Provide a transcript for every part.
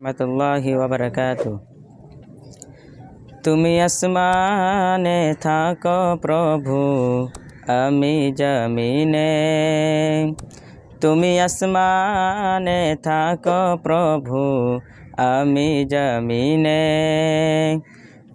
রহমতুল্লাহি ওবরাকাত তুমি আসমানে থাকো প্রভু আমি জমিনে। তুমি আসমানে থাকো প্রভু আমি জমিনে।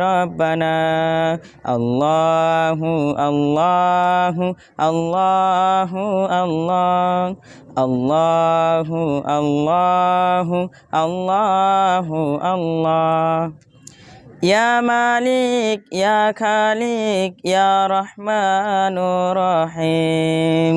রব্বানা আল্লাহু আল্লাহু আল্লাহু আল্লাহ আল্লাহু আল্লাহু আল্লাহু আল্লাহ ইয়া মালিক ইয়া খালিক ইয়া রহমানুর রহিম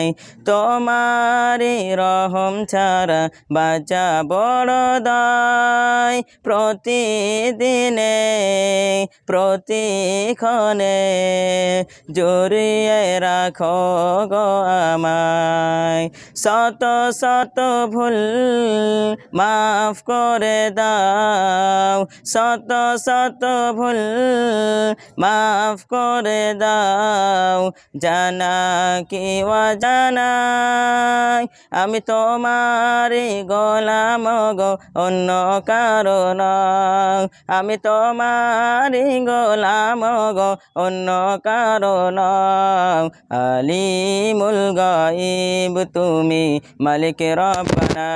আমায় তোমারি রহম ছাড়া বাঁচা বড় দায়। প্রতিদিনে, প্রতিক্ষণে জড়িয়ে রাখো গো আমায়। শত শত ভুল মাফ করে দাও। শত শত ভুল মাফ করে দাও জানা কি জানাই। আমি তোমারই গোলাম গো, অন্য কারণ আমি তোমারই গোলাম গো, অন্য কারণ আলিমুল গাইব তুমি মালিক রব্বানা।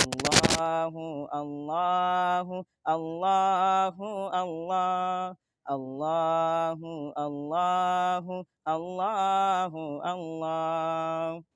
আল্লাহু আল্লাহু আল্লাহু, আল্লাহ। আল্লাহু আল্লাহু আল্লাহু আল্লাহ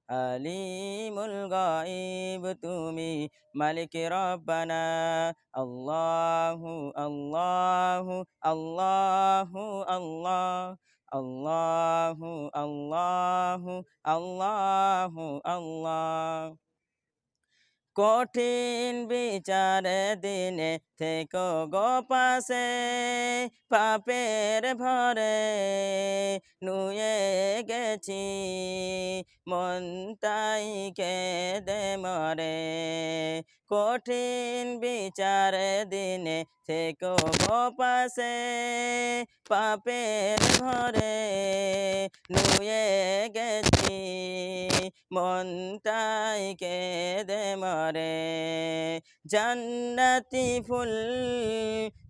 আলিমুল গাইব তুমি মালিক রব্বানা আল্লাহু আল্লাহু আল্লাহু আল্লাহ আল্লাহু আল্লাহু আল্লাহু আল্লাহ কঠিন বিচারে দিনে থেকো গো পাশে, পাপের ভরে নুয়ে গেছি, মন তাই দে মরে। কঠিন বিচারে দিনে থেকো গো পাশে, পাপের ভরে নুয়ে গেছি মন তাই দে মরে। জান্নাতি ফুল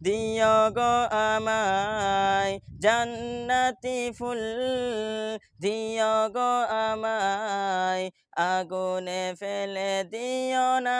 দিও গো আমায়। জান্নাতি ফুল দিও গো আমায়। আগুনে ফেলে দিও না।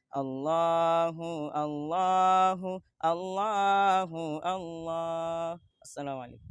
আল্লাহু আল্লাহু আল্লাহু আল্লাহ আসসালামু আলাইকুম